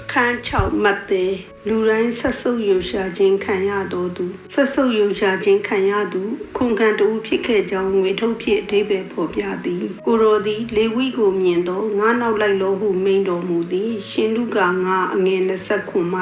အခန်း6မှတ်သေးလူတိုင်းဆက်ဆုပ်ယူရှာခြင်းခံရတော်သူဆက်ဆုပ်ယူရှာခြင်းခံရသူခုန်ခံတူဖြစ်ခဲ့ကြောင်းငွေထုတ်ဖြစ်အဓိပ္ပာယ်ဖော်ပြသည် ကိုရိုသည်လေဝိကိုမြင်သောငါနောက်လိုက်လို့ဟုမိန်တော်မူသည် ရှင်လူကငါအငယ်29မှ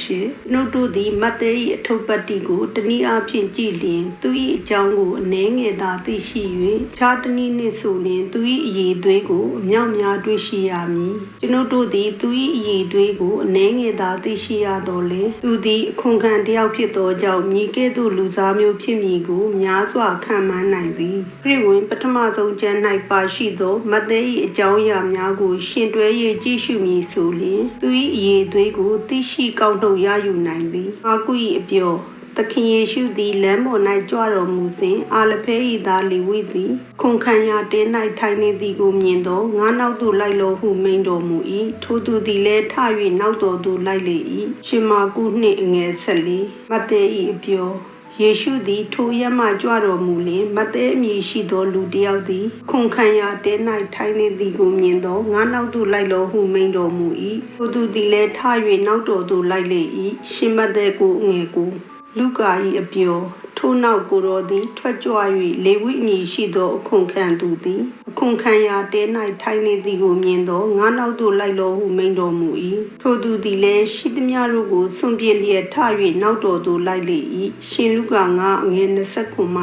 28နှုတ်တို့သည်မတ်သေး၏အထုပ်ပတ်တိကိုတနည်းအားဖြင့်ကြည်လျင်သူ၏အကြောင်းကိုအနှဲငယ်သာသိရှိ၍ခြားတနည်းနှင့်ဆိုလျင်သူ၏အည်သွေးကိုအမြောက်များတွေ့ရှိရမည်ကျွန်ုပ်တို့သည်သူ၏အည်သွေးကိုအနှဲငယ်သာသိရှိရတော်လေသူသည်အခွန်ခံတယောက်ဖြစ်သောကြောင့်မြည်ကဲ့သို့လူစားမျိုးဖြစ်မည်ကိုများစွာခံမှန်းနိုင်သည်ခရစ်ဝင်ပထမဆုံးကျမ်း၌ပါရှိသောမဿဲ၏အကြောင်းအရာများကို ရှင်တွဲ၍ကြည့်ရှုမည်ဆိုလျှင်သူ၏အည်သွေးကိုသိရှိကောက်ထုတ်ရယူနိုင်သည်အာကု၏အပြော သခင်ယေရှုသည်လမ်းပေါ်၌ကြွတော်မူစဉ်အာလဖဲ၏သားလီဝိသည်ခုန်ခံရာတင်း၌ထိုင်နေသည်ကိုမြင်သောငါနောက်သို့လိုက်လောဟုမိန်တော်မူ၏ထိုသူသည်လည်းထ၍နောက်တော်သို့လိုက်လေ၏ရှင်မာကုနှင့်အငယ်ဆက်လီမဿဲ၏အပြောယေရှုသည်ထိုရက်မှကြွတော်မူလျင်မဿဲအမည်ရှိသောလူတစ်ယောက်သည်ခုန်ခံရာတဲ၌ထိုင်နေသည်ကိုမြင်သောငါနောက်သို့လိုက်လောဟုမိန်တော်မူ၏ထိုသူသည်လည်းထ၍နောက်တော်သို့လိုက်လေ၏ရှင်မဿဲကိုအငယ်ကို လူကာ၏အပြော ထိုနောက်ကိုတော်သည် ထွက်ကြွ၍လေဝိအမည်ရှိသောအခွန်ခံသူသည်အခွန်ခံရာတဲ၌ထိုင်နေသည်ကိုမြင်သောငါနောက်သို့လိုက်လောဟုမိန်တော်မူ၏ထိုသူသည်လည်းရှိသမျှတို့ကိုစွန့်ပစ်လျက်ထ၍နောက်တော်သို့လိုက်လေ၏ရှင်လူကာငါအငယ်29မှ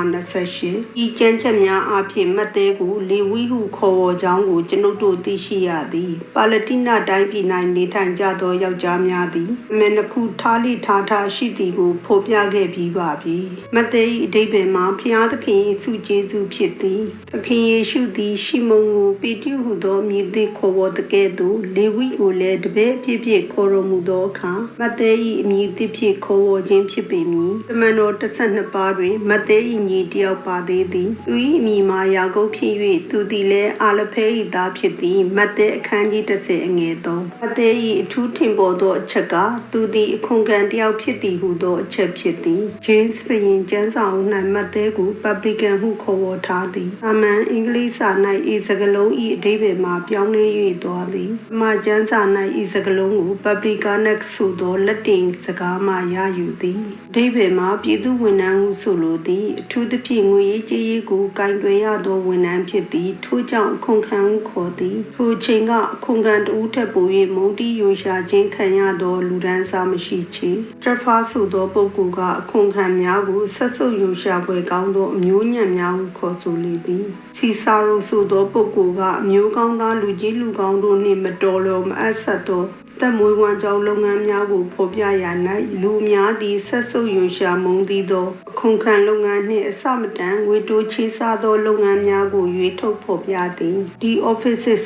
28ဤကျမ်းချက်များအပြင်မတ်သေးကိုလေဝိဟုခေါ်ဝေါ်ကြောင်းကိုကျွန်ုပ်တို့သိရှိရသည်ပါလတိနတိုင်းပြည်၌နေထိုင်ကြသောယောက်ျားများသည်အမေနှစ်ခုထားလိထားထားရှိသည်ကိုဖော်ပြခဲ့ပြီးပါပြီမတ်သေး၏အဓိပ္ပာယ်မှာဖျားသခင်၏စုကျေးဇူးဖြစ်သည်သခင်ယေရှုသည် ရှီမုန်ကိုပေတျုဟုသောမြည်သည့်ခေါ်ဝေါ်တကဲ့သို့လေဝိကိုလည်းတပည့်ဖြစ်ဖြစ်ခေါ်တော်မူသောအခါမတ်သေး၏အမည်သစ်ဖြစ်ခေါ်ဝေါ်ခြင်းဖြစ်ပေမည်တမန်တော်12ပါးတွင်မတ်သေး၏ညီတယောက်ပါသေးသည်သူ၏အမည်မှာယာကုပ်ဖြစ်၍သူသည်လည်းအာလဖဲ၏သားဖြစ်သည်မတ်သေးအခန်းကြီး30အငယ်3မတ်သေး၏အထူးထင်ပေါ်သောအချက်ကသူသည်အခွန်ခံတယောက်ဖြစ်သည်ဟုသောအချက်ဖြစ်သည်ဂျေးစ်ဘုရင်ကျမ်းစာအုပ်၌မတ်သေးကို publican ဟုခေါ်ဝေါ်ထားသည်အမှန်အင်္ဂလိပ်စာ၌ဤစကားလုံး၏အဓိပ္ပာယ်မှာပြောင်းလဲ၍သွားသည်အမှကျမ်းစာ၌ဤစကားလုံးကို publicanex ဆိုသောလက်တင်စကားမှရယူသည်အဓိပ္ပာယ်မှာပြည်သူဝန်ထမ်းဟုဆိုလိုသည်အထူးသဖြင့်ငွေရေးကြေးရေးကိုကင်တွယ်ရသောဝန်ထမ်းဖြစ်သည်ထို့ကြောင့်အခွန်ခံဟုခေါ်သည်ထိုချိန်ကအခွန်ခံတဦးထက်ပို၍မုန်တီးယိုရှာခြင်းခံရသောလူဒန်းစားမရှိချေတရဖာဆိုသောပုဂ္ဂိုလ်ကအခွန်ခံများကိုဆက်ဆုပ်ယိုရှာပွဲကောင်းသောအမျိုးညံ့များဟုခေါ်ဆိုလေသည်စီဆာရိုဆိုသောပုဂ္ဂိုလ်ကအမျိုးကောင်းသားလူကြီးလူကောင်းတို့နှင့်မတော်လောမအပ်ဆက်သော သက်မွေးဝမ်းကြောင်းလုပ်ငန်းများကိုဖော်ပြရာ၌လူများသည်ဆက်ဆုပ်ယွန်ရှာမုန်းသည်သောခုန်ခံလုပ်ငန်းနှင့်အစမတန်ငွေတိုးချေးစားသောလုပ်ငန်းများကိုရွေးထုတ်ဖော်ပြသည် The Offices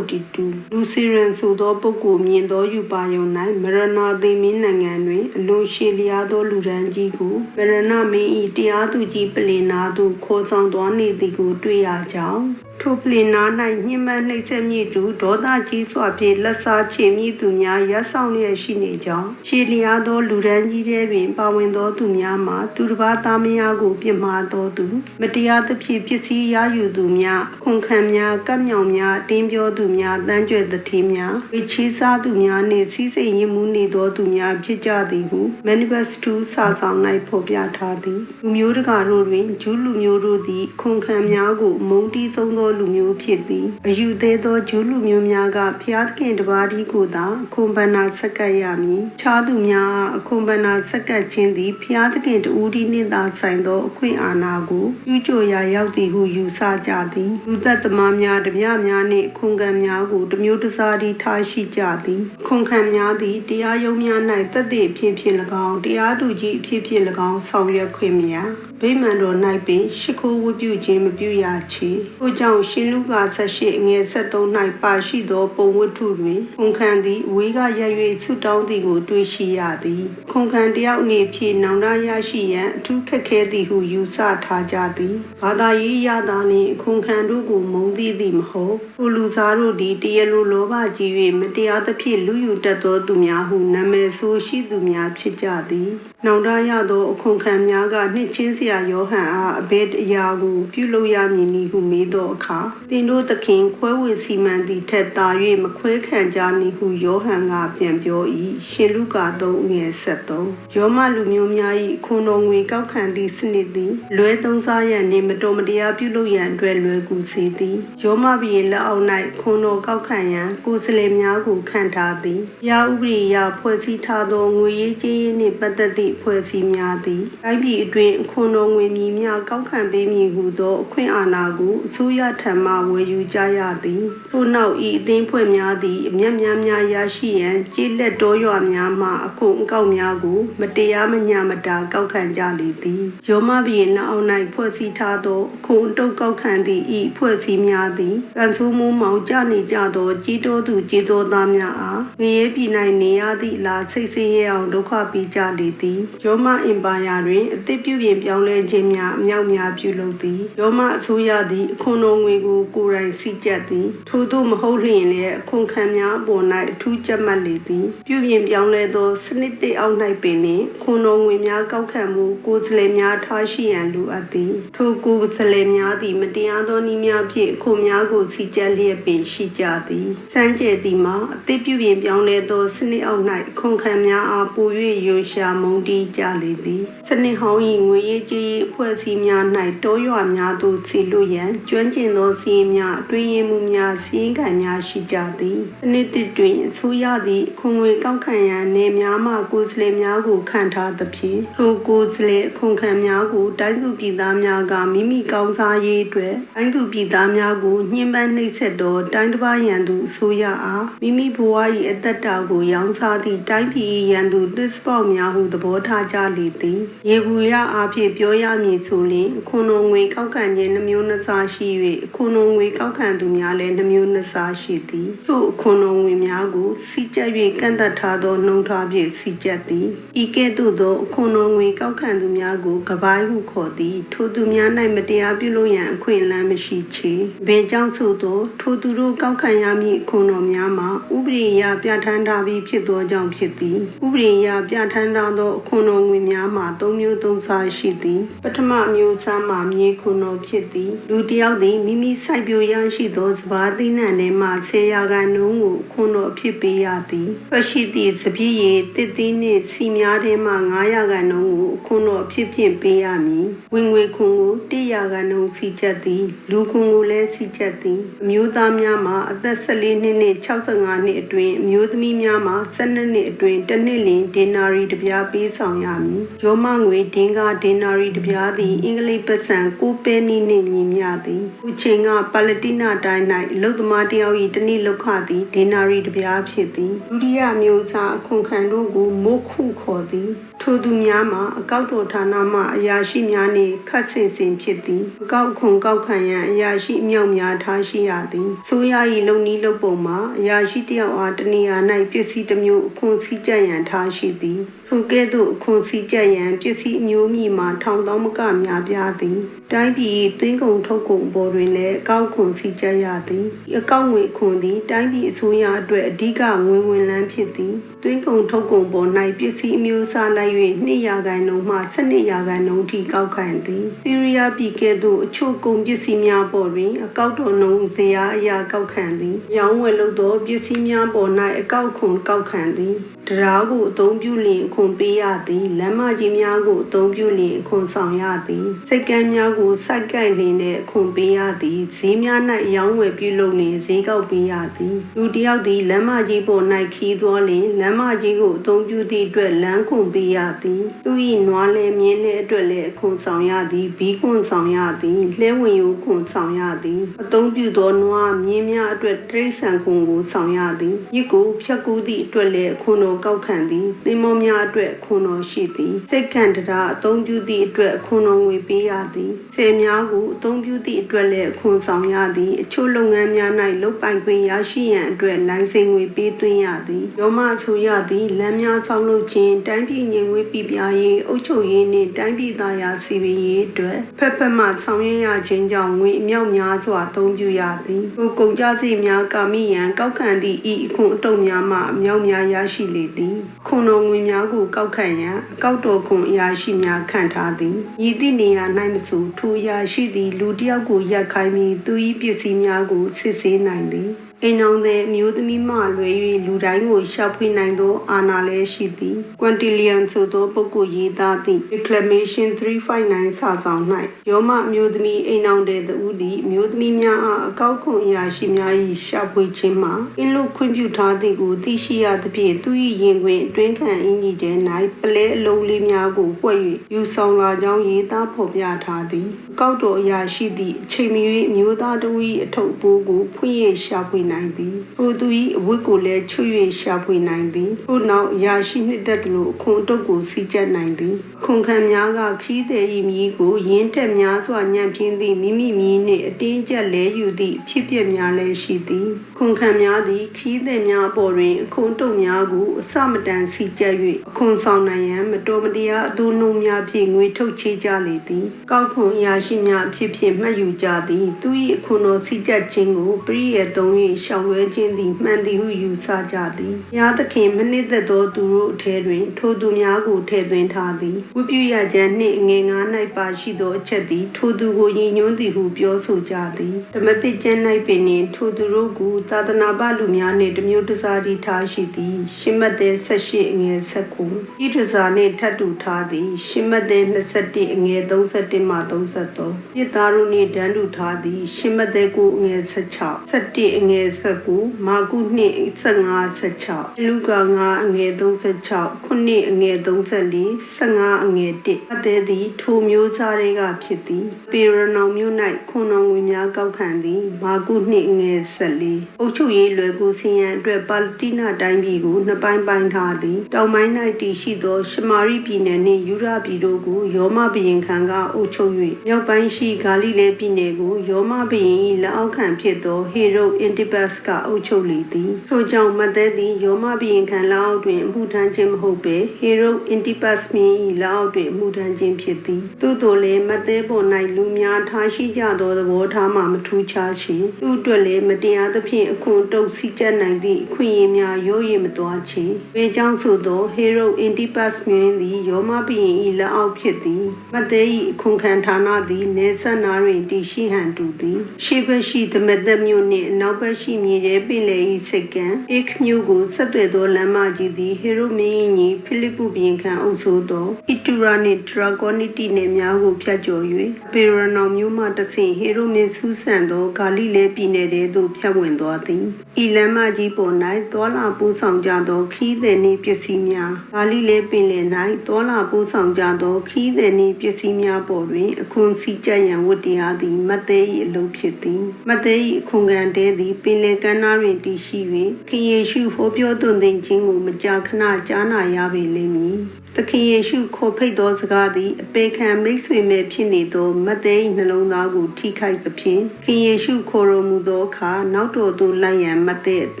142လူစီရန်ဆိုသောပုဂ္ဂိုလ်မြင်သောယူပါယုံ၌မရဏသေမင်းနိုင်ငံတွင်အလွန်ရှည်လျားသောလူရန်ကြီးကိုမရဏမင်း၏တရားသူကြီးပလင်နာသို့ခေါ်ဆောင်သွားနေသည်ကိုတွေ့ရကြောင်း ထိုပလင်နာ၌ညှဉ်းပန်းနှိပ်စက်မိသူဒေါသကြီးစွာဖြင့်လက်စားချေမိသူများရပ်ဆောင်လျက်ရှိနေကြောင်းရှေလျားသောလူရန်ကြီးထဲတွင် ပါဝင်သောသူများမှာသူတစ်ပါးသားမယားကိုပြစ်မှားသောသူမတရားသဖြင့်ပစ္စည်းရယူသူများခွန်ခံများကပ်မြောင်များတင်းပြောသူများတန်းကြွယ်သတိများဝေချီးစားသူများနှင့်စီးစိမ်ရင်မှုနေသောသူများဖြစ်ကြသည်ဟု Manifesto စာဆောင်၌ဖော်ပြထားသည်လူမျိုးတကာတို့တွင်ဂျူးလူမျိုးတို့သည်ခွန်ခံများကိုမုန်းတီးဆုံးသောလူမျိုးဖြစ်သည်အယူသေးသောဂျူးလူမျိုးများကဖျားသခင်တပါးဒီကိုသာအခွန်ပန္နာဆက်ကပ်ရမည်ခြားသူများအခွန်ပန္နာဆက်ကပ်ခြင်းသည်ဖျားသခင်တူဒီနှင့်သာဆိုင်သောအခွင့်အာဏာကိုပြုကြရာရောက်သည်ဟုယူဆကြသည်လူသက်သမားများတပြများနှင့်ခွန်ခံများကိုတမျိုးတစားသည်ထားရှိကြသည်ခွန်ခံများသည်တရားရုံးများ၌တက်သည့်အဖြစ်ဖြင့်၎င်းတရားသူကြီးအဖြစ်ဖြင့်၎င်းဆောင်ရွက်ခွင့်မရဗိမာန်တော်၌ပင်ရှ िख ိုးဝတ်ပြုခြင်းမပြုရချေထို့ကြောင့်ရှင်လူကာ78အငယ်73၌ပါရှိသော ပုံဝတ္ထုတွင်ခွန်ခံသည်ဝေးကရ၍ဆုတောင်းသည်ကိုတွေ့ရှိရသည်ခွန်ခံတယောက်အနေဖြင့်နောင်တရရှိရန်အထူးခက်ခဲသည်ဟုယူဆထားကြသည်ဘာသာရေးရတာနှင့်ခွန်ခံတို့ကိုမုန်းသည်သည်မဟုတ်ထိုလူစားတို့သည်တရားလိုလောဘကြီး၍မတရားသဖြင့်လူယူတတ်သောသူများဟုနာမည်ဆိုရှိသူများဖြစ်ကြသည်နောင်တရသောအခွန်ခံများကနှစ်ချင်းစီရာယောဟန်အားအဘယ်တရားကို ပြုလုပ်ရမည်နည်းဟုမေးသောအခါသင်တို့သခင်ခွဲဝေစီမံသည့်ထက်သာ၍မခွဲခံကြနည်းဟုယောဟန်ကပြန်ပြော၏ရှင်လုကာ3ငယ်73ယောမလူမျိုးများ၏ခွန်တော်ငွေကောက်ခံသည့်စနစ်သည်လွဲသုံးစားရန်နှင့်မတော်မတရားပြုလုပ်ရန်အတွက်လွယ်ကူစေသည်ယောမဘီလက်အောက်၌ခွန်တော်ကောက်ခံရန်ကိုယ်စလဲများကိုခံထားသည်ရာဥပဒေအရဖွဲ့စည်းထားသောငွေရေးကြေးရေးနှင့်ပတ်သက်သည့်ဖွဲ့စည်းများသည်တိုင်းပြည်အတွင်းခွန်တော်ငွေမည်များကောက်ခံပေးမည်ဟုသောအခွင့်အာဏာကိုအစိုးရထံမှဝယ်ယူကြရသည်ထို့နောက်ဤအသင်းဖွဲ့များသည်အမျက်များများရရှိရန်ကြေးလက်တော်ရွာများမှအခွန်အကောက်များကို မတရားမညာမတာကောက်ခံကြလေသည်ယောမဘီလက်အောက်၌ဖွဲ့စည်းထားသောအခွန်အတုတ်ကောက်ခံသည့်ဤဖွဲ့စည်းများသည်ကံဆိုးမှုမောင်ကြနေကြသောကြီးတော်သူကြီးတော်သားများအားငရေပြည်၌နေရသည့်လာစိတ်ဆင်းရဲအောင်ဒုက္ခပြီးကြလေသည်ယောမအင်ပါယာတွင်အသစ်ပြုပြင်ပြောင်းလဲခြင်းများအမြောက်များပြုလုပ်သည်ယောမအစိုးရသည်အခွန်တော်ငွေကိုကိုယ်တိုင်စီကြက်သည်ထို့သို့မဟုတ်လျင်လည်းအခွန်ခံများအပေါ်၌အထူးကြက်မှတ်လေသည်ပြုပြင်ပြောင်းလဲသောစနစ်တစ်အောက်၌ပင်လျှင်ခွန်တော်ငွေများကောက်ခံမှုကိုယ်စလဲများထားရှိရန်လိုအပ်သည်ထိုကိုယ်စလဲများသည်မတရားသောနည်းများဖြင့်အခွန်များကိုစီကြက်လျက်ပင်ရှိကြသည်စမ်းကြဲသည်မှာအသစ်ပြုပြင်ပြောင်းလဲသောစနစ်အောက်၌အခွန်ခံများအားပို၍ရွရှာမုန်တီးကြလေသည်စနစ်ဟောင်း၏ငွေရေးကြေးရေးအဖွဲ့အစည်းများ၌တောရွာများသို့စီလွရန်ကျွမ်းကျင်သောစီးရင်များအတွင်းရင်မှုများစီးရင်ခံများရှိကြသည်စနစ်တစ်တွင်အစိုးရသည့်အခွန်ငွေကောက်ခံရန်နေများမှကိုယ်စားလှယ်များကိုခန့်ထားသဖြင့်ထိုကိုယ်စားလှယ်အခွန်ခံများကိုတိုင်းသူပြည်သားများကမိမိကောင်းစားရေးအတွက်တိုင်းသူပြည်သားများကိုညှဉ်းပန်းနှိပ်စက်သောတိုင်းတစ်ပါးရန်သူအစိုးရအားမိမိဘဝ၏အသက်တာကိုရောင်းစားသည့်တိုင်းပြည်၏ရန်သူသစ္ပေါက်များဟုသဘောထားကြလေသည်ရေဘူးရအားဖြင့်ပြောရမည်ဆိုလျှင်အခွန်တော်ငွေကောက်ခံခြင်းနှမျိုးနှစ်စားရှိ၍အခွန်တော်ငွေကောက်ခံသူများလည်းနှမျိုးနှစ်စားရှိသည်ထို့အခွန်တော်ငွေများကိုစီကြက်၍ကန့်သက်ထားသောနှုံထားဖြင့်စီကြက်သည်ဤကဲ့သို့သောအခွန်တော်ငွေကောက်ခံသူများကိုကပိုင်းဟုခေါ်သည်ထိုသူများ၌မတရားပြုလုပ်ရန်အခွင့်အလမ်းမရှိချေဘယ်ကြောင့်ဆိုသောထိုသူတို့ကောက်ခံရမည့်အခွန်တော်များမှာဥပဒေအရပြဋ္ဌာန်းထားပြီးဖြစ်သောကြောင့်ဖြစ်သည်ဥပဒေအရပြဋ္ဌာန်းထားသောအခွန်တော်ငွေများမှာ၃မျိုး၃စားရှိသည်ပထမအမျိုးအစားမှာမြေခွန်တော်ဖြစ်သည် လူတစ်ယောက်သည်မိမိစိုက်ပျိုးရရှိသောစပါးသီးနှံထဲမှဆယ်ရာခိုင်နှုန်းကိုခွန်တော်ဖြစ်ပေးရသည်ထွက်ရှိသည့်စပြည့်ရည်တစ်သီးနှင့်စီများထဲမှ9ရာခိုင်နှုန်းကိုခွန်တော်ဖြစ်ဖြင့်ပေးရမည်ဝင်ငွေခွန်ကို1ရာခိုင်နှုန်းစီချက်သည် လူခွန်ကိုလည်းစီချက်သည်အမျိုးသားများမှာအသက်14နှစ်နှင့်65နှစ်အတွင်းအမျိုးသမီးများမှာ12နှစ်အတွင်းတစ်နှစ်လျင်ဒင်နာရီတစ်ပြားပေးဆောင်ရမည်ရောမငွေဒင်္ဂဒင်နာရီတစ်ပြားသည်အင်္ဂလိပ်ပတ်စံ6ပဲနီနှင့်ညီမျှသည်ဥချိန်ကပါလတိနာတိုင်း၌အလုသမားတယောက်၏တနည်းလောက်ခသည်ဒင်နာရီတစ်ပြားဖြစ်သည်ဒုတိယမျိုးစားအခွန်ခံတို့ကိုမုတ်ခုခေါ်သည်ထိုသူများမှာအကောက်တော်ဌာနမှအရာရှိများနှင့်ခတ်ဆင်ဆင်ဖြစ်သည်အကောက်ခွန်ကောက်ခံရန်အရာရှိအမြောက်များထားရှိရသည်ဆိုရ၏လုံနီးလုံပုံမှာအရာရှိတယောက်အားတနေရာ၌ပစ္စည်းတစ်မျိုးအခွန်စည်းကြရန်ထားရှိသည်ထိုကဲ့သို့အခွန်စည်းကြရန်ပစ္စည်းအမျိုးမြည်မှာထောင်သောမကများပြားသည်တိုင်းပြည်သွင်းကုန်ထုတ်ကုန်ပေါ်တွင်လည်းအကောက်ခွန်စည်းကြရသည်အကောက်ငွေခွန်သည်တိုင်းပြည်အစိုးရအတွက်အဓိကငွေဝင်လန်းဖြစ်သည်သွင်းကုန်ထုတ်ကုန်ပေါ်၌ပစ္စည်းအမျိုးအစားလိုက်၍2ရာခိုင်နှုန်းမှ12ရာခိုင်နှုန်းထိကောက်ခံသည်စီးရီးယားပြည်ကဲ့သို့အချို့ကုန်ပစ္စည်းများပေါ်တွင်အကောက်တော်နှုန်းဇရာအရာကောက်ခံသည်ရောင်းဝယ်လုပ်သောပစ္စည်းများပေါ်၌အကောက်ခွန်ကောက်ခံသည်တရားကိုအသုံးပြုလျင်အခွန်ပေးရသည်လမ်းမကြီးများကိုအသုံးပြုလျင်အခွန်ဆောင်ရသည်စိတ်ကမ်းများကိုစိုက်ကိုက်လျင်လည်းအခွန်ပေးရသည်ဈေးများ၌ရောင်းဝယ်ပြုလုပ်လျင်ဈေးကောက်ပေးရသည်လူတစ်ယောက်သည်လမ်းမကြီးပေါ်၌ခီးသွားလျင်လမ်းမကြီးကိုအသုံးပြုသည့်အတွက်လမ်းခွန်ပေးရသည်သူ၏နွားလဲမြင်းလဲအတွက်လည်းအခွန်ဆောင်ရသည်ဘီးခွန်ဆောင်ရသည်လဲဝင်ယိုခွန်ဆောင်ရသည်အသုံးပြုသောနွားမြင်းများအတွက်တရိษံခွန်ကိုဆောင်ရသည်ရစ်ကိုဖြတ်ကူးသည့်အတွက်လည်းအခွန်တော်ကောက်ခံသည်သင်္ဘောများအတွက်အခွန်တော်ရှိသည်စိတ်ခံတရားအသုံးပြုသည့်အတွက်အခွန်တော်ငွေပေးရသည်ဆယ်များကိုအသုံးပြုသည့်အတွက်လည်းအခွန်ဆောင်ရသည်အချို့လုပ်ငန်းများ၌လုပ်ပိုင်ခွင့်ရရှိရန်အတွက်လိုင်စင်ငွေပေးသွင်းရသည်ရောမဆိုရသည်လမ်းများဆောက်လုပ်ခြင်းတိုင်းပြည်ငြိမ်ဝှက်ပြပြရေးအုပ်ချုပ်ရေးနှင့်တိုင်းပြည်သားရာစီပင်ရေးအတွက်ဖက်ဖက်မှဆောင်ရွက်ရခြင်းကြောင့်ငွေအမြောက်များစွာအသုံးပြုရသည်ကိုကုန်ကြစည်များကာမိရန်ကောက်ခံသည့်ဤအခွန်အတုပ်များမှအမြောက်များရရှိလေသည်ခွန်တော်ငွေများကိုကောက်ခံရန်အကောက်တော်ခွန်အရာရှိများခန့်ထားသည်ဤသည့်နေရာ၌မဆိုထိုအရာရှိသည့်လူတစ်ယောက်ကိုရက်ခိုင်းပြီးသူ၏ပစ္စည်းများကိုစစ်ဆေးနိုင်သည် အိမ်အောင်သည်မျိုးသမီးမှလွယ်၍လူတိုင်းကိုရှာဖွေနိုင်သောအာဏာလည်းရှိသည် Quintilian ဆိုသောပုဂ္ဂိုလ်ရေးသားသည့် Reclamation 359စာဆောင်၌ယောမမျိုးသမီးအိမ်အောင်တဲ့သူသည်မျိုးသမီးများအားအကောက်ခွန်အရာရှိများ၏ရှာဖွေခြင်းမှာအင်းလို့ခွင့်ပြုထားသည်ကိုသိရှိရသဖြင့်သူ၏ရင်တွင်အတွင်းခံအင်ကြီးတဲ၌ပလဲအလုံးလေးများကိုပွက်၍ယူဆောင်လာကြောင်းရေးသားဖော်ပြထားသည်အကောက်တော်အရာရှိသည့်အချိန်မီ၍မျိုးသားတို့၏အထုပ်ပိုးကိုဖွင့်ရရှာဖွေနိုင်သည်ထိုသူ၏အဝတ်ကိုလည်းချွတ်၍ရှာဖွေနိုင်သည်ထို့နောက်အရာရှိနှစ်သက်သလိုအခွန်အတုပ်ကိုစီကျက်နိုင်သည်ခွန်ခံများကခီးသည်၏မြည်ကိုရင်းထက်များစွာညံ့ပြင်းသည့်မိမိမြည်နှင့်အတင်းကျပ်လဲယူသည့်ဖြစ်ပျက်များလည်းရှိသည်ခွန်ခံများသည်ခီးသည်များအပေါ်တွင်အခွန်တုပ်များကိုအစမတန်စီကျက်၍အခွန်ဆောင်နိုင်ရန်မတော်မတရားအသိုးနှုံများဖြင့်ငွေထုတ်ချေကြလေသည်ကောက်ခွန်အရာရှိများအဖြစ်ဖြင့်မှတ်ယူကြသည်သူ၏အခွန်တော်စီကျက်ခြင်းကိုပရိယေသုံး၍ရှောင်လွဲခြင်းသည်မှန်သည်ဟုယူဆကြသည်ဘုရားသခင်မနစ်သက်သောသူတို့အထဲတွင် ထိုသူများကိုထည့်သွင်းထားသည်ဝိပုယကျမ်းနှင့်အငယ်ငါး၌ပါရှိသောအချက်သည် ထိုသူကိုယဉ်ညွန်းသည်ဟုပြောဆိုကြသည်ဓမ္မတိကျမ်း၌ပင်နှင့်ထိုသူတို့ကိုသာသနာ့ဘလူများနှင့်တမျိုးတစားတီထားရှိသည်ရှင်းမတ်တဲ့78အငယ်19ဤထစားနှင့်ထပ်တူထားသည်ရှင်းမတ်တဲ့21အငယ်31မှ33ပြစ်သားတို့နှင့်တန်းတူထားသည်ရှင်းမတ်တဲ့9အငယ်16 17အငယ်19မာကုနှင့်15 16လူကာ9အငယ်36ခုနှစ်အငယ်34 15အငယ်1အသေးသည်ထိုမျိုးစားတွေကဖြစ်သည်ပေရနောင်မြို့၌ခွန်တော်ငွေများကောက်ခံသည်မာကုနှင့်အငယ်14အုတ်ချုပ်ရေးလွယ်ကူစီယံအတွက်ပါလတိနာတိုင်းပြည်ကိုနှစ်ပိုင်းပိုင်းထားသည်တောင်ပိုင်း၌တည်ရှိသောရှမာရိပြည်နယ်နှင့်ယူရပြည်တို့ကိုယောမဘရင်ခံကအုပ်ချုပ်၍မြောက်ပိုင်းရှိဂါလိလဲပြည်နယ်ကိုယောမဘရင်၏လက်အောက်ခံဖြစ်သောဟေရုအင်တီပတ်စ်ကအုပ်ချုပ်လေသည်ထို့ကြောင့်မတ်သက်သည်ယောမဘရင်ခံလက်အောက်တွင်အမှုထမ်းခြင်းမဟုတ်ပေဟေရုအင်တီပတ်စ်မင်း၏လက်အောက်တွင်အမှုထမ်းခြင်းဖြစ်သည်သို့တော်လည်းမတ်သက်ပေါ်၌လူများထားရှိကြသောသဘောထားမှမထူးခြားခြင်းသူ့အတွက်လည်းမတရားသဖြင့်အခွန်တုပ်စီကျက်နိုင်သည့်အခွင့်အရေးများရောရည်မသွားခြင်းပေကြောင့်ဆိုသောဟေရုအင်တီပတ်စ်မင်းသည်ယောမဘရင်၏လက်အောက်ဖြစ်သည်မတ်သက်၏အခွန်ခံဌာနသည်နေဆက်နာတွင်တည်ရှိဟန်တူသည်ရှေ့ဘက်ရှိသမက်သက်မြို့နှင့်အနောက်ဘက်ရှိမြေထဲပင်လယ်၏စိတ်ကံအိခမြို့ကိုဆက်သွယ်သောလမ်းမကြီးသည်ဟေရုမင်း၏ညီဖိလိပ္ပုဘုရင်ခံအုပ်စိုးသောအီတူရာနှင့်ဒရာဂိုနီတီနှင့်များကိုဖြတ်ကျော်၍ပေရနောင်မြို့မှတဆင့်ဟေရုမင်းဆူးဆန်သောဂါလိလဲပြည်နယ်ထဲသို့ဖြတ်ဝင်သွားသည်ဤလမ်းမကြီးပေါ်၌တောလာပိုးဆောင်ကြသောခီးသည်နှင့်ပစ္စည်းများဂါလိလဲပင်လယ်၌တောလာပိုးဆောင်ကြသောခီးသည်နှင့်ပစ္စည်းများပေါ်တွင်အခွန်စီကြရန်ဝတ္တရားသည်မတ်သေး၏အလုပ်ဖြစ်သည်မတ်သေး၏အခွန်ခံတဲသည်ပင်လယ်ကမ်းနားတွင်တည်ရှိ၍ခင်ယေရှုဟောပြောသွန်သင်ခြင်းကိုမကြာခဏကြားနာရပေလိမ့်မည် သခင်ယေရှုခေါ်ဖိတ်သောစကားသည်အပေခံမိတ်ဆွေမဲ့ဖြစ်နေသောမတ်သေး၏နှလုံးသားကိုထိခိုက်သဖြင့်ခင်ယေရှုခေါ်တော်မူသောအခါနောက်တော်သို့လိုက်ရန်မတ်သေးအသ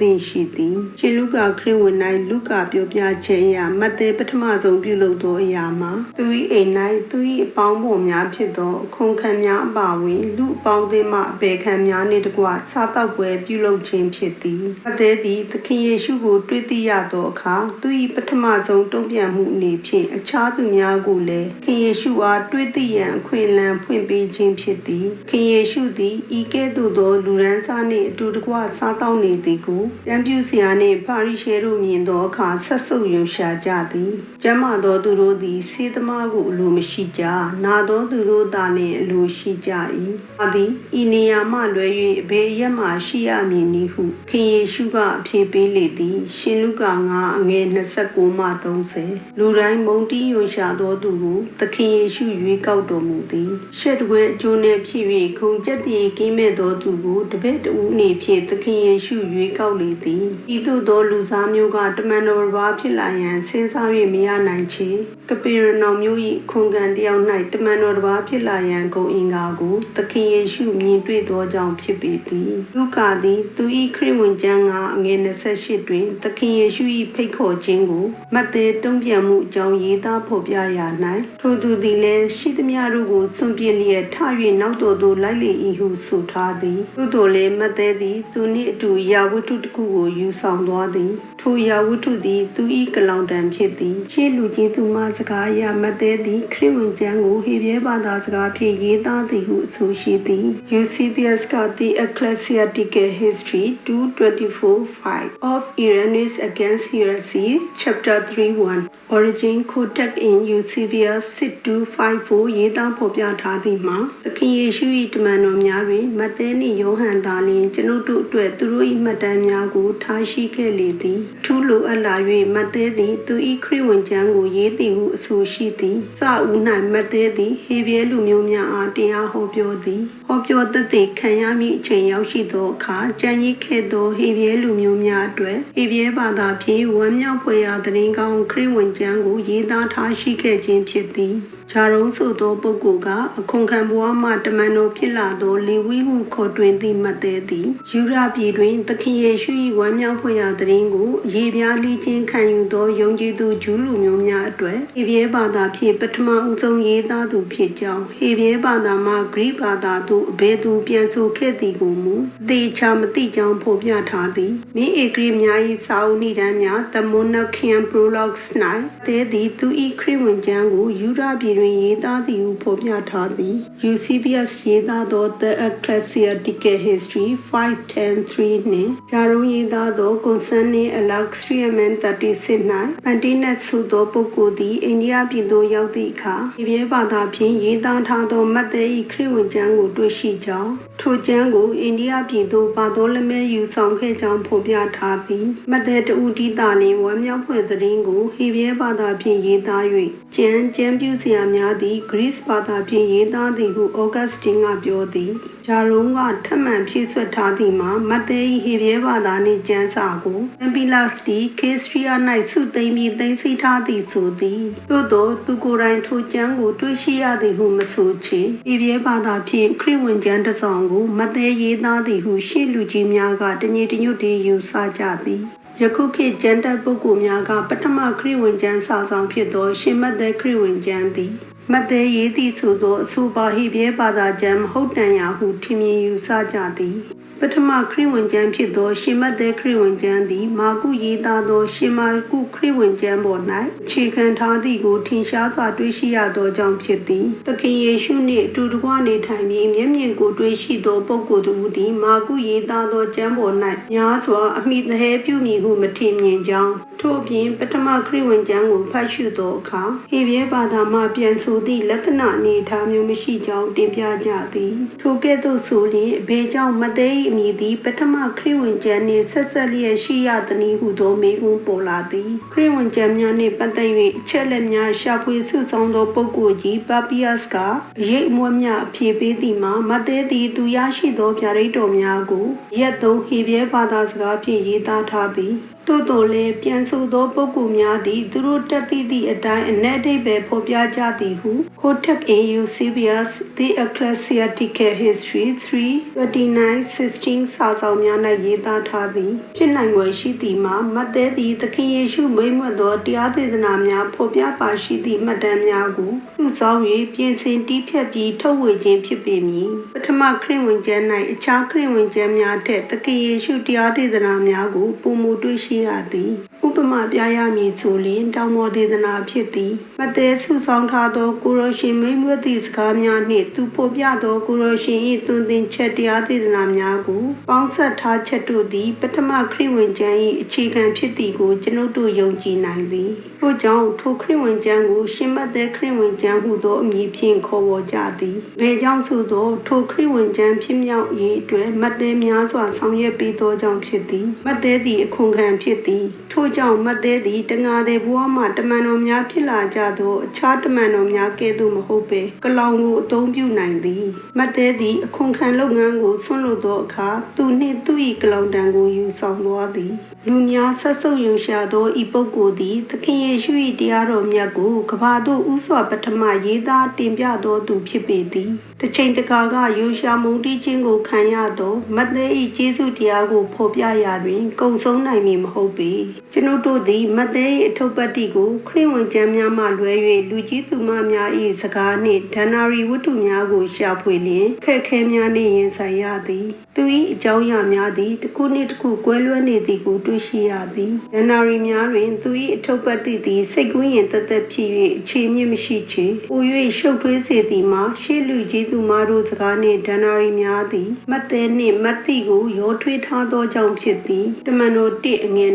င်ရှိသည်ရှင်လုကာခရစ်ဝင်၌လုကာပြောပြခြင်းအရမတ်သေးပထမဆုံးပြုလုပ်သောအရာမှာသူ၏အိမ်၌သူ၏အပေါင်းဖော်များဖြစ်သောအခုံခံများအပါဝင်လူအပေါင်းအသင်းမှအပေခံများနှင့်တကွစားတောက်ပွဲပြုလုပ်ခြင်းဖြစ်သည်မတ်သေးသည်သခင်ယေရှုကိုတွေ့သိရသောအခါသူ၏ပထမဆုံးတုံ့ပြန်မှုအနေဖြင့်အခြားသူများကိုလည်းခင်ယေရှုအားတွေ့သိရန်အခွင့်အလမ်းဖွင့်ပေးခြင်းဖြစ်သည်ခင်ယေရှုသည်ဤကဲ့သို့သောလူရန်စားနှင့်အတူတကွစားတောက်နေသည်ကိုတံပြူစရာနှင့်ပါရိရှဲတို့မြင်သောအခါဆက်ဆုပ်ရွံရှာကြသည်ကျမ်းမာသောသူတို့သည်စေသမားကိုအလိုမရှိကြနာသောသူတို့သာလျှင်အလိုရှိကြ၏အသည်ဤနေရာမှလွဲ၍ဘေးရက်မှရှိရမည်နည်းဟုခင်ယေရှုကအဖြေပေးလေသည်ရှင်လုကာ9အငယ်29မှ30လူတိုင်းမုန်တီးရွရှာသောသူကိုသခင်ယေရှုရွေးကောက်တော်မူသည်ရှက်တကွဲအကျိုးနှင့်ဖြစ်၍ခုံကျက်တည်ကင်းမဲ့သောသူကိုတပည့်တဦးအနေဖြင့်သခင်ယေရှုရွေးကောက်လေသည်ဤသို့သောလူစားမျိုးကတမန်တော်ဘာဖြစ်လာရန်စဉ်းစား၍မရနိုင်ချေကပေရနောင်မျိုး၏ခုံကံတယောက်၌တမန်တော်ဘာဖြစ်လာရန်ဂုံအင်္ဂါကိုသခင်ယေရှုမြင်တွေ့သောကြောင့်ဖြစ်ပေသည်လူကာသည်သူ၏ခရစ်ဝင်ကျမ်းကအငယ်28တွင်သခင်ယေရှု၏ဖိတ်ခေါ်ခြင်းကိုမတ်သေးတုံ့ပြန်မှုအကြောင်းရေးသားဖော်ပြရာ၌ထိုသူသည်လည်းရှိသမျှတို့ကိုစွန့်ပစ်လျက်ထ၍နောက်တော်သို့လိုက်လေ၏ဟုဆိုထားသည်သို့တော်လည်းမတ်သေးသည်သူနှင့်အတူရာဝတ္ထုတစ်ခုကိုယူဆောင်သွားသည် ထိုထိုအရာဝတ္ထုသည် သူ၏ကလောင်တံဖြစ်သည်ရှေးလူကြီးသူမစကားအရမသေးသည်ခရစ်ဝင်ကျမ်းကိုဟေဘရဲဘာသာစကားဖြင့်ရေးသားသည်ဟုအဆိုရှိသည် Eusebius က The Ecclesiastical History 224-5 of Irenaeus against heresy chapter 3-1 Origin quoted in Eusebius 6254ရေးသားဖော်ပြထားသည်မှာသခင်ယေရှု၏တမန်တော်များတွင်မဿဲနှင့်ယောဟန်သာလျှင်ကျွန်ုပ်တို့အတွက်သူတို့၏မှတ်တမ်းများကိုထားရှိခဲ့လေသည်ထူးလိုအပ်လာ၍မဿဲသည် သူ၏ခရစ်ဝင်ကျမ်းကိုရေးသည်ဟုအဆိုရှိသည်စဦး၌မဿဲသည်ဟေဘရဲလူမျိုးများအားတရားဟောပြောသည်ဟောပြောသက်သေခံရမည့်အချိန်ရောက်ရှိသောအခါကြံရည်ခဲ့သောဟေဘရဲလူမျိုးများအတွက်ဟေဘရဲဘာသာဖြင့်ဝမ်းမြောက်ဖွယ်ရာသတင်းကောင်းခရစ်ဝင်ကျမ်းကိုရေးသားထားရှိခဲ့ခြင်းဖြစ်သည် ဂျာရုံးဆိုသောပုဂ္ဂိုလ်ကအခွန်ခံဘဝမှတမန်တော်ဖြစ်လာသောလေဝိဟုခေါ်တွင်သည့်မတ်သေးသည်ယူရပြည်တွင်သခင်ယေရှု၏ဝမ်းမြောက်ဖွယ်ရာသတင်းကိုရေပြားလိချင်းခံယူသောယုံကြည်သူဂျူးလူမျိုးများအတွက်ဟေဘရဲဘာသာဖြင့်ပထမဦးဆုံးရေးသားသူဖြစ်ကြောင်းဟေဘရဲဘာသာမှဂရိဘာသာသို့အဘယ်သူပြန်ဆိုခဲ့သည်ကိုမူသေချာမသိကြောင်းဖော်ပြထားသည်မင်းဧကရိများ၏စာအုပ်နိဒန်းများ The Monarchian Prologues ၌တဲသည်သူ၏ခရစ်ဝင်ကျမ်းကိုယူရပြည်တွင်ရေးသားသည်ဟုဖော်ပြထားသည် Eusebius ရေးသားသော The Ecclesiastical History 510-3နှင့်ဂျာရုံးရေးသားသော Concerning Alexiaman 36၌ပန်တိနတ်ဆိုသောပုဂ္ဂိုလ်သည်အိန္ဒိယပြည်သို့ရောက်သည့်အခါဒီပြဲဘာသာဖြင့်ရေးသားထားသောမတ်သေး၏ခရစ်ဝင်ကျမ်းကိုတွေ့ရှိကြောင်းထိုကျမ်းကိုအိန္ဒိယပြည်သို့ပါတော်လမဲယူဆောင်ခဲ့ကြောင်းဖော်ပြထားသည်မတ်သေးတူတီတာလင်ဝမ်းမြောက်ဖွယ်သတင်းကိုဟေဘရဲဘာသာဖြင့်ရေးသား၍ကျမ်းကျမ်းပြုစရာများသည် Greece ဘာသာဖြင့်ရေးသားသည်ဟု Augustine ကပြောသည်ဂျာရုံးကထပ်မံဖြည့်ဆွတ်ထားသည်မှာမတ်သေး၏ဟေဘရဲဘာသာနှင့်ကျမ်းစာကို Empilus တီခေစထရီယာ၌စုသိမ်းပြီးသိမ်းဆည်းထားသည်ဆိုသည်သို့သောသူကိုယ်တိုင်ထိုကျမ်းကိုတွေ့ရှိရသည်ဟုမဆိုချေဟေဘရဲဘာသာဖြင့်ခရစ်ဝင်ကျမ်းတစ်စောင်ကိုမတ်သေးရေးသားသည်ဟုရှေ့လူကြီးများကတညီတညွတ်တည်းယူဆကြသည် ယခုခေတ်ကျမ်းတက်ပုဂ္ဂိုလ်များကပထမခရစ်ဝင်ကျမ်းစာဆောင်ဖြစ်သော ရှင်မတ်သက်ခရစ်ဝင်ကျမ်းသည်မတ်သေးရေးသည့်ဆိုသောအဆိုပါဟိပြဲဘာသာကျမ်းမဟုတ်တန်ရာဟုထင်မြင်ယူဆကြသည် ပထမခရစ်ဝင်ကျမ်းဖြစ်သောရှင်မတ်သက်ခရစ်ဝင်ကျမ်းသည် မာကုရေးသားသော ရှင်မာကုခရစ်ဝင်ကျမ်းပေါ်၌ခြေခံထားသည့်ကိုထင်ရှားစွာတွေ့ရှိရသောကြောင့်ဖြစ်သည်သခင်ယေရှုနှင့်အတူတကွနေထိုင်ပြီးမျက်မြင်ကိုတွေ့ရှိသောပုဂ္ဂိုလ်တို့သည် မာကုရေးသားသောကျမ်းပေါ်၌များစွာအမိသဟဲပြုမည်ဟုမထင်မြင်ကြောင်း ထို့အပြင်ပထမခရစ်ဝင်ကျမ်းကိုဖတ်ရှုသောအခါဟေဘရဲဘာသာမှပြန်ဆိုသည့်လက္ခဏာအနေအထားမျိုးမရှိကြောင်းတင်ပြကြသည်ထိုကဲ့သို့ဆိုလျှင်အဘေကြောင့်မသေး၏အမည်သည်ပထမခရစ်ဝင်ကျမ်းနှင့်ဆက်ဆက်လျက်ရှိရသည်ဟုသောမေးခွန်းပေါ်လာသည်ခရစ်ဝင်ကျမ်းများနှင့်ပတ်သက်၍အချက်လက်များရှာဖွေစုဆောင်းသောပုဂ္ဂိုလ်ကြီးပါပီယတ်ကအရေးအမွှတ်များအဖြေပေးသည်မှာမသေးသည်သူရရှိသောဗျာဒိတ်တော်များကိုရက်သုံးဟေဘရဲဘာသာစကားဖြင့်ရေးသားထားသည် သို့တော်လည်းပြန်ဆိုသောပုဂ္ဂိုလ်များသည်သူတို့တက်သည့်သည့်အတိုင်းအ내အဓိပ္ပာယ်ဖော်ပြကြသည်ဟု Quoted in Eusebius The Ecclesiastical History 3:29-16စာဆောင်များ၌ရေးသားထားသည်ဖြစ်နိုင်ွယ်ရှိသည်မှာမတ်သဲသည်သခင်ယေရှုမိန့်မြတ်သောတရားဒေသနာများဖော်ပြပါရှိသည့်မှတ်တမ်းများကိုသူဆောင်၍ပြင်ဆင်တီးဖြတ်ပြီးထုတ်ဝေခြင်းဖြစ်ပေမည်ပထမခရစ်ဝင်ကျမ်း၌အခြားခရစ်ဝင်ကျမ်းများထက်သခင်ယေရှုတရားဒေသနာများကိုပုံမူတွေ့ရှိရသည်ဥပ မာပြရမည်ဆိုလျှင်တောင်ပေါ်ဒေသနာဖြစ်သည်မတဲဆုဆောင်ထားသောကိုရရှင်မိမ့်မွတ်သည့်စကားများနှင့်သူဖော်ပြသောကိုရရှင်၏သွန်သင်ချက်တရားဒေသနာများကိုပေါင်းစပ်ထားချက်တို့သည်ပထမခရစ်ဝင်ကျမ်း၏အခြေခံဖြစ်သည်ကိုကျွန်ုပ်တို့ယုံကြည်နိုင်သည်ထို့ကြောင့်ထိုခရစ်ဝင်ကျမ်းကိုရှင်မတ်သက်ခရစ်ဝင်ကျမ်းဟုသောအမည်ဖြင့်ခေါ်ဝေါ်ကြသည်။ဘယ်ကြောင့်ဆိုသောထိုခရစ်ဝင်ကျမ်းဖြစ်မြောက်ရေးအတွက်မတ်သက်များစွာဆောင်ရွက်ပေးသောကြောင့်ဖြစ်သည်။မတ်သက်သည်အခွန်ခံဖြစ်သည်။ထို့ကြောင့်မတ်သက်သည်တငါတဲ့ဘဝမှတမန်တော်များဖြစ်လာကြသောအခြားတမန်တော်များကဲ့သို့မဟုတ်ပေကလောင်ကိုအသုံးပြုနိုင်သည်။မတ်သက်သည်အခွန်ခံလုပ်ငန်းကိုဆွန့်လွတ်သောအခါသူနှင့်သူ၏ကလောင်တံကိုယူဆောင်သွားသည်။ လူများဆက်ဆုပ်ယူရှာသောဤပုဂ္ဂိုလ်သည်သခင်ယေရှု၏တရားတော်မြတ်ကိုကဘာတို့ဥစွာပထမရေးသားတင်ပြသောသူဖြစ်ပေသည်တစ်ချိန်တခါကယူရှာမုန်တီးခြင်းကိုခံရသောမတ်သေး၏ကျေးဇူးတရားကိုဖော်ပြရာတွင်ကုံဆုံးနိုင်မည်မဟုတ်ပေကျွန်ုပ်တို့သည်မတ်သေး၏အထုပ်ပတ်တိကိုခရစ်ဝင်ကျမ်းများမှလွဲ၍လူကြီးသူမများ၏စကားနှင့်ဒဏ္ဍာရီဝတ္ထုများကိုရှာဖွေလျင်ခက်ခဲများနှင့်ရင်ဆိုင်ရသည်သူ၏အကြောင်းအရာများသည်တစ်ခုနှင့်တစ်ခုကွဲလွဲနေသည်ကိုတွေ့တွေ့ရှိရသည်ဒနာရီများတွင် သူ၏အထုပ်ပတ်သည့်သည်စိတ်ကူးရင်တသက်ဖြစ်၍အခြေမြင့်မရှိချေပို၍ရှုပ်ထွေးစေသည်မှာရှေ့လူကြီးသူမတို့စကားနှင့်ဒနာရီများသည်မတ်သေးနှင့်မတ်တိကိုရောထွေးထားသောကြောင့်ဖြစ်သည်တမန်တော်1အငယ်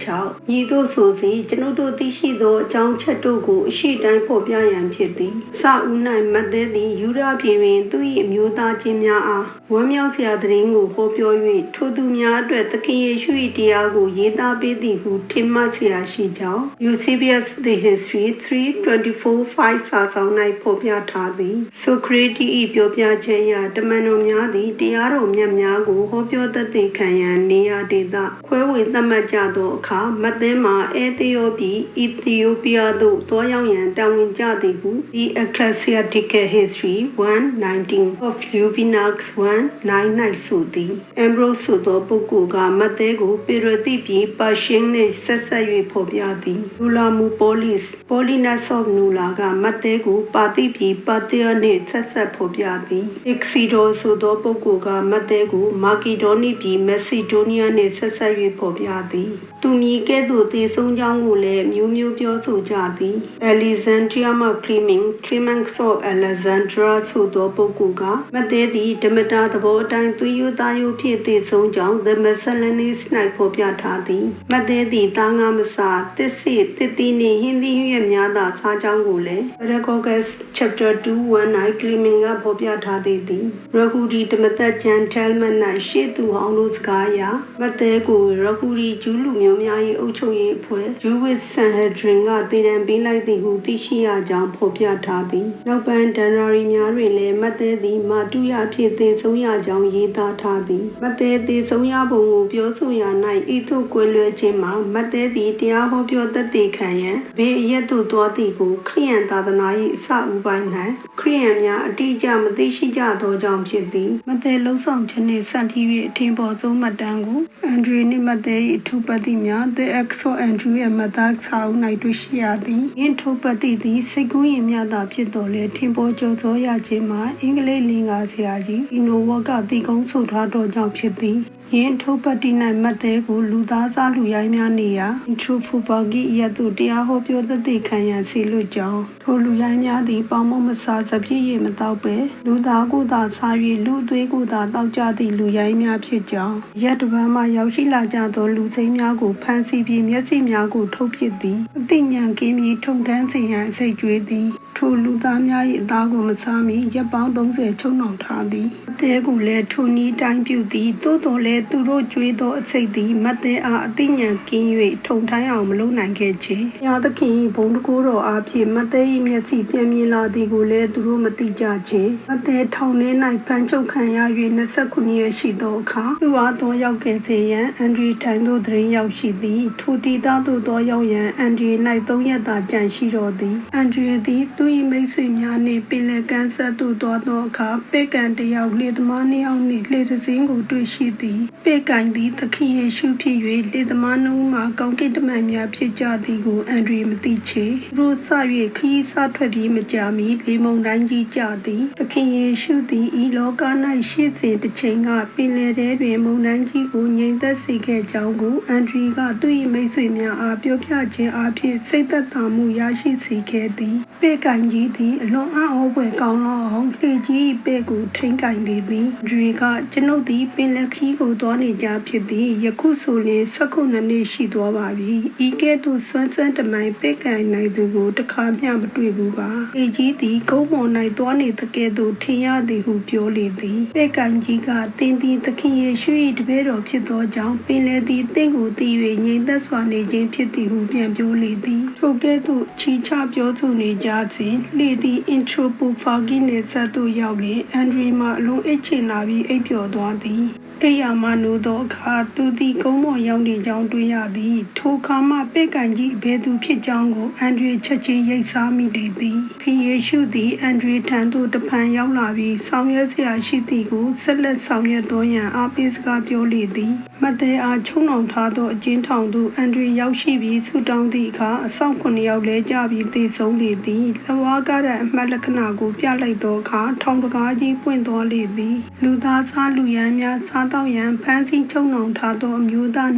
26ညီတို့ဆိုစီကျွန်ုပ်တို့သိရှိသောအကြောင်းချက်တို့ကိုအရှိတိုင်းဖော်ပြရန်ဖြစ်သည်စဦး၌မတ်သေးသည်ယူဒပြည်တွင်သူ၏အမျိုးသားချင်းများအားဝမ်းမြောက်စရာသတင်းကိုဟောပြော၍ထိုသူများအတွက်သခင်ယေရှု၏တရားကိုရေးသားပေးသည်ဟုထင်မှတ်စရာရှိကြောင်း Eusebius the History 324-5စာဆောင်၌ဖော်ပြထားသည်ဆိုခရတီ၏ပြောပြချက်အရတမန်တော်များသည်တရားတော်မြတ်များကိုဟောပြောတတ်သိခံရန်နေရာဒေသခွဲဝေသတ်မှတ်ကြသောအခါမတ်သဲမှာအဲသီယိုပြည်အီသီယိုးပီးယားသို့တွားရောက်ရန်တာဝန်ကျသည်ဟု The Ecclesiastical History 119 of Luvinax 1 9 9ဆိုသည် Ambrose ဆိုသောပုဂ္ဂိုလ်ကမတ်သဲကိုပေရတိပြည်ပါရှင်းနှင့်ဆက်ဆက်၍ဖော်ပြသည်လူလာမူပိုလစ် Polinus of Nula ကမတ်သဲကိုပါတိပြည်ပါတယာနှင့်ဆက်ဆက်ဖော်ပြသည် Exodus ဆိုသောပုဂ္ဂိုလ်ကမတ်သဲကိုမာကီဒေါနီပြည်မက်ဆီဒိုးနီးယားနှင့်ဆက်ဆက်၍ဖော်ပြသည် သူမည်ကဲ့သို့တည်ဆုံးကြောင်းကိုလည်းမျိုးမျိုးပြောဆိုကြသည် Alexandria မှ Clement Clement of Alexandria ဆိုသောပုဂ္ဂိုလ်ကမတ်သဲသည်ဓမ္မတာသဘောအတိုင်းသွေးရိုးသားရိုးဖြင့်တည်ဆုံးကြောင်း The Miscellaneous ၌ဖော်ပြထားသည်မတ်သဲသည်တာငါမစာတစ်စီတစ်တီနှင့်ဟင်းသီးရွက်များသာစားကြောင်းကိုလည်း Pedagogus chapter 2 1 Clement ကဖော်ပြထားသေးသည်ရဟူဒီဓမ္မသက်ကျန် Telman ၌ရှေ့သူဟောင်းတို့စကားအရမတ်သဲကိုရဟူဒီဂျူးလူမျိုးများ၏အုပ်ချုပ်ရေးအဖွဲ့ Jewish Sanhedrin ကတည်တံပေးလိုက်သည်ဟုသိရှိရကြောင်းဖော်ပြထားသည်နောက်ပန်းဒန်နာရီများတွင်လည်းမတ်သဲသည်မာတုရအဖြစ်သေဆုံးရကြောင်းရေးသားထားသည်မတ်သဲသေဆုံးရပုံကိုပြောဆိုရ၌ဤသို့ကွယ်လွှဲခြင်းမှာမတ်သဲသည်တရားဟောပြောတတ်သိခံရန်ဘေးအရက်သို့သွားသည်ကိုခရိယန်သာသနာ၏အစအဦးပိုင်း၌ခရိယန်များအတိအကျမသိရှိကြသောကြောင့်ဖြစ်သည်မတ်သဲလုံဆောင်ခြင်းနှင့်စံတီး၍အထင်ပေါ်ဆုံးမှတ်တမ်းကိုအန်ဒရီနှင့်မတ်သဲ၏အထူးပတ်တိများ The Exo Andrew ရဲ့မတ်သားစာအုပ်၌တွေ့ရှိရသည်ယင်းထုတ်ပတ်တိသည်စိတ်ကူးရင်မြတာဖြစ်တော်လဲထင်ပေါ်ကျော်စောရခြင်းမှာအင်္ဂလိပ်လင်္ကာဆရာကြီးအီနိုဝတ်ကတီကုန်းဆိုထားတော်ကြောင့်ဖြစ်သည်ယင်းထုတ်ပတ်တိ၌မတ်သေးကိုလူသားစားလူရိုင်းများနေရာထရူဖူပါဂီရတုတရားဟောပြောသက်သေခံရန်စီလွတ်ကြောင်းထိုလူရိုင်းများသည်ပေါင်းမမဆာစပြည့်ရမတော့ပဲလူသားကိုသာစား၍လူအသွေးကိုသာတောက်ကြသည့်လူရိုင်းများဖြစ်ကြောင်းရက်တစ်ပန်းမှရောက်ရှိလာကြသောလူစိမ်းများကိုဖမ်းဆီးပြီးမျက်စိများကိုထုတ်ပစ်သည်အသိဉာဏ်ကင်းပြီးထုံတန်းစေရန်စိတ်ကြွေးသည်ထိုလူသားများ၏အသားကိုမစားမီရက်ပေါင်း30ချုံနှောင်ထားသည်အသေးကိုလည်းထိုနည်းတိုင်းပြုသည်သို့တော်လည်းသူတို့ကြွေးသောအစိတ်သည်မတ်သေးအားအသိဉာဏ်ကင်း၍ထုံထိုင်းအောင်မလုပ်နိုင်ခဲ့ချေ။ဘုရားသခင်၏ဘုံတကူတော်အားဖြင့်မတ်သေး၏မျက်စိပြန်မြင်လာသည်ကိုလည်းသူတို့မသိကြချေ။မတ်သေးထောင်ထဲ၌ဖမ်းချုပ်ခံရ၍29ရက်ရှိသောအခါသူအားတော်ရောက်ခဲ့စေရန်အန်ဒရီထိုင်သို့တရင်ရောက်ရှိသည်။ထိုတီသားသို့တော်ရောက်ရန်အန်ဒရီ၌၃ရက်သာကြန့်ရှိတော်သည်။အန်ဒရီသည်သူ၏မိတ်ဆွေများနှင့်ပင်လယ်ကမ်းဆက်သို့သွားသောအခါပေကန်တယောက်လေသမားနှစ်ယောက်နှင့်လေတစင်းကိုတွေ့ရှိသည်။ပေကန်သည်သခင်ယေရှုဖြစ်၍လေသမားနှုံးမှကောင်းကင်တမန်များဖြစ်ကြသည်ကိုအန်ဒရီမသိချေ။သူတို့စ၍ခရီးစထွက်ပြီးမကြာမီလေမုန်တိုင်းကြီးကြသည်။သခင်ယေရှုသည်ဤလောက၌ရှိစဉ်တစ်ချိန်ကပင်လယ်ထဲတွင်မုန်တိုင်းကြီးကိုငြိမ်သက်စေခဲ့ကြောင်းကိုအန်ဒရီကသူ၏မိတ်ဆွေများအားပြောပြခြင်းအပြင်စိတ်သက်သာမှုရရှိစေခဲ့သည်။ပေကန်ကြီးသည်အလွန်အံ့ဩဖွယ်ကောင်းသောအောင်လှေကြီး၏ပဲ့ကိုထိန်ကင်လေသည်။ဒရီကကျွန်ုပ်သည်ပင်လယ်ခီးကိုသွားနေကြဖြစ်သည်။ယခုဆိုလျှင်၁၉နှစ်ရှိသွားပါပြီ။ဤကဲ့သို့စွမ်းစွမ်းတမိုင်ပေကန်နိုင်သူကိုတခါမျှမတွေ့ဘူးပါ။လှေကြီးသည်ကုန်းပေါ်၌သွားနေသကဲ့သို့ထင်ရသည်ဟုပြောလေသည်။ပေကန်ကြီးကတင်းသည်သခင်ယေရှု၏တပည့်တော်ဖြစ်သောကြောင့်ပင်လယ်သည်တင့်ကိုတည်၍ငြိမ်သက်စွာနေခြင်းဖြစ်သည်ဟုပြန်ပြောလေသည်။ထိုကဲ့သို့ချီချပြောဆိုနေကြစဉ်လေသည်အင်ထရိုပိုဖာဂီနေဆက်သို့ရောက်လျင်အန်ဒရီမှအလုံးအိတ်ချင်လာပြီးအိပ်ပျော်သွားသည်အိယာမနိုးသောအခါသူသည်ကုန်းပေါ်ရောက်နေကြောင်းတွေ့ရသည်ထိုအခါမှပဲ့ကန်ကြီးဘယ်သူဖြစ်ကြောင်းကိုအန်ဒရီချက်ချင်းရိပ်စားမိလေသည်ခင်ယေရှုသည်အန်ဒရီထံသို့တဖန်ရောက်လာပြီးဆောင်ရွက်စရာရှိသည်ကိုဆက်လက်ဆောင်ရွက်တော်ရန်အားပေးစကားပြောလေသည်မတ်သေးအားချုံနှောင်ထားသောအကျဉ်းထောင်သို့အန်ဒရီရောက်ရှိပြီးဆူတောင်းသည့်အခါအဆောင်ခုနှစ်ယောက်လဲကြပြီးသေဆုံးလေသည်လဝါကားတဲ့အမှတ်လက္ခဏာကိုပြလိုက်သောအခါထောင်တကားကြီးပွင့်သွားလေသည်လူသားစားလူရန်များစားတော့ရန်ဖမ်းဆီးချုပ်နှောင်ထားသောအမျိုးသား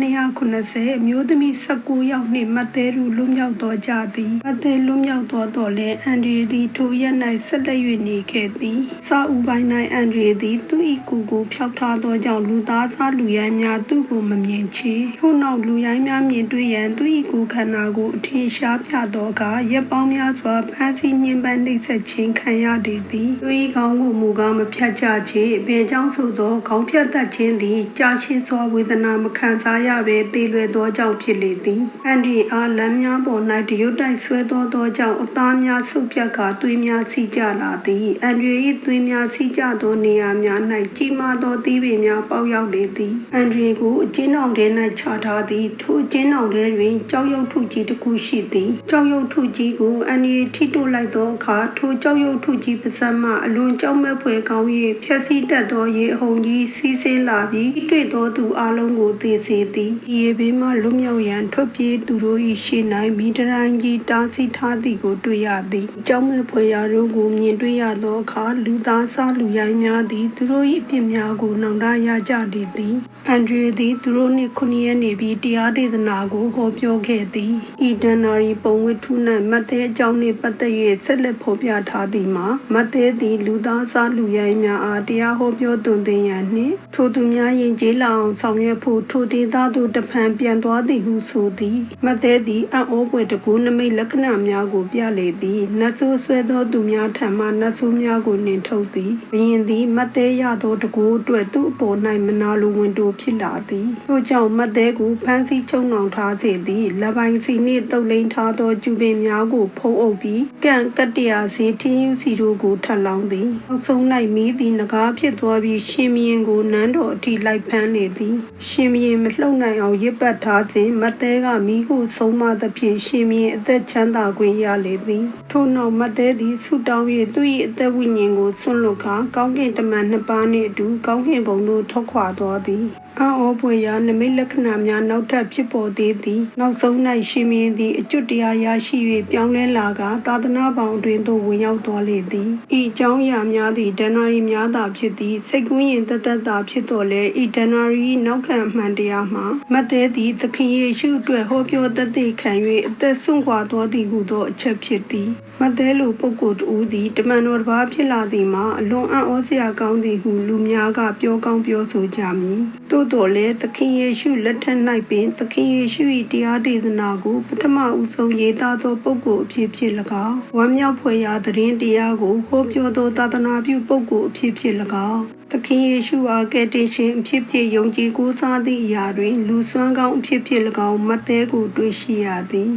290အမျိုးသမီး19ယောက်နှင့်မတ်သေးလူလွတ်မြောက်သောကြသည်မတ်သေးလွတ်မြောက်သောတော်လည်းအန်ဒီသည်ထိုရက်၌ဆက်လက်၍နေခဲ့သည်စာအုပ်ပိုင်း၌အန်ဒီသည်သူ၏ကိုယ်ကိုဖျောက်ထားသောကြောင့်လူသားစားလူရိုင်းများသူ့ကိုမမြင်ချေထို့နောက်လူရိုင်းများမြင်တွေ့ရန်သူ၏ကိုယ်ခန္ဓာကိုအထင်ရှားပြသောအခါရက်ပေါင်းများစွာဖမ်းဆီးညှဉ်းပန်းနှိပ်စက်ခြင်းခံရသည်သည်သူ၏ခေါင်းကိုမူကားမဖြတ်ချချေဘယ်ကြောင့်ဆိုသောခေါင်းဖြတ်တတ်ခြင်းသည်ကြာရှည်စွာဝေဒနာမခံစားရဘဲတည်လွယ်သောကြောင့်ဖြစ်လေသည်အန်ဒီအားလမ်းများပေါ်၌တရွတ်တိုက်ဆွဲသောသောကြောင့်အသားများဆုပ်ပြတ်ကာသွေးများစီးကြလာသည်အန်ဒီ၏သွေးများစီးကြသောနေရာများ၌ကြီးမားသောသီးပင်များပေါက်ရောက်လေသည်အန်ဒီကိုအကျဉ်းအောင်ထဲ၌ချထားသည်ထိုအကျဉ်းအောင်ထဲတွင်ကြောက်ရွံ့ထုကြီးတစ်ခုရှိသည်ကြောက်ရွံ့ထုကြီးကိုအန်ဒီထိတို့လိုက်သောအခါထိုကြောက်ရွံ့ထုကြီးပါးစပ်မှအလွန်ကြောက်မဲ့ဖွယ်ကောင်း၍ဖြက်စီးတတ်သောရေအုံကြီးစီးဆင်းလာပြီးတွေ့သောသူအလုံးကိုသိစေသည်ဒီရေဘေးမှလွတ်မြောက်ရန်ထွက်ပြေးသူတို့၏ရှေ့၌မိတရိုင်းကြီးတားဆီးထားသည်ကိုတွေ့ရသည်ကြောက်မဲ့ဖွယ်ရာတို့ကိုမြင်တွေ့ရသောအခါလူသားစားလူရိုင်းများသည်သူတို့၏အပြစ်များကိုနှောင်တရကြသည်သည်အန်ဒရီသည်သူတို့နှင့်ခုနှစ်ရက်နေပြီးတရားဒေသနာကိုဟောပြောခဲ့သည်ဤဒန်နာရီပုံဝတ္ထု၌မတ်သေးအကြောင်းနှင့်ပတ်သက်၍ဆက်လက်ဖော်ပြထားသည်မှာမတ်သေးသည်လူသားစားလူရိုင်းများအားတရားဟောပြောသွန်သင်ရန်နှင့်ထိုသူများယဉ်ကျေးလာအောင်ဆောင်ရွက်ဖို့ထိုဒေသသို့တဖန်ပြန်သွားသည်ဟုဆိုသည်မတ်သေးသည်အံ့ဩဖွယ်တကူနမိတ်လက္ခဏာများကိုပြလေသည်နတ်ဆိုးဆွဲသောသူများထံမှနတ်ဆိုးများကိုနှင်ထုတ်သည်ဘုရင်သည်မတ်သေးရသောတကူအတွက်သူ့အပေါ်၌မနာလိုဝင်တိုဖြစ်လာသည်ထို့ကြောင့်မတ်သေးကိုဖမ်းဆီးချုပ်နှောင်ထားစေသည်လက်ပိုင်စီနှင့်တုပ်လိန်ထားသောကျူပင်များကိုဖုံးအုပ်ပြီးကန့်ကတ္တရာစီထင်းယူစီတို့ကိုထပ်လောင်းသည်နောက်ဆုံး၌မီးသည်ငကားဖြစ်သွားပြီးရှင်မင်းကိုနန်းတော်အထိလိုက်ဖမ်းလေသည် ရှင်မင်းမလှုပ်နိုင်အောင်ရစ်ပတ်ထားခြင်းမတ်သေးကမီးကိုဆုံးမသဖြင့်ရှင်မင်းအသက်ချမ်းသာခွင့်ရလေသည်ထို့နောက်မတ်သေးသည်ဆူတောင်း၍သူ၏အသက်ဝိညာဉ်ကိုဆွန့်လွတ်ကာကောင်းကင်တမန်နှစ်ပါးနှင့်အတူကောင်းကင်ဘုံသို့ထွက်ခွာသွားသည် အံ့ဩဖွယ်ရာနမိတ်လက္ခဏာများနောက်ထပ်ဖြစ်ပေါ်သေးသည်နောက်ဆုံး၌ရှင်မင်းသည်အကျွတ်တရားရရှိ၍ပြောင်းလဲလာကသာသနာပေါင်းတွင်သို့ဝင်ရောက်သွားလေသည်ဤအကြောင်းအရာများသည့်ဒဏ္ဍာရီများသာဖြစ်သည်စိတ်ကူးရင်တသက်သာဖြစ်တော်လဲဤဒဏ္ဍာရီနောက်ခံအမှန်တရားမှာမတ်သေးသည်သခင်ယေရှုအတွက်ဟောပြောတသက်ခံ၍အသက်ဆုံးခွာတော်သည်ဟုသောအချက်ဖြစ်သည်မတ်သေးလိုပုဂ္ဂိုလ်တူသည်တမန်တော်တစ်ပါးဖြစ်လာသည်မှာအလွန်အံ့ဩစရာကောင်းသည်ဟုလူများကပြောကောင်းပြောဆိုကြမည်သို့တော်လည်းသခင်ယေရှုလက်ထက်၌ပင်သခင်ယေရှု၏တရားဒေသနာကိုပထမဦးဆုံးရေးသားသောပုဂ္ဂိုလ်အဖြစ်ဖြစ်၎င်းဝမ်းမြောက်ဖွယ်ရာသတင်းတရားကိုဟောပြောသောသာသနာပြုပုဂ္ဂိုလ်အဖြစ်ဖြစ်၎င်းသခင်ယေရှုအားကယ်တင်ရှင်အဖြစ်ဖြစ်ယုံကြည်ကိုးစားသည့်အရာတွင် လူစွမ်းကောင်းအဖြစ်ဖြစ်၎င်းမတ်သေးကိုတွေ့ရှိရသည်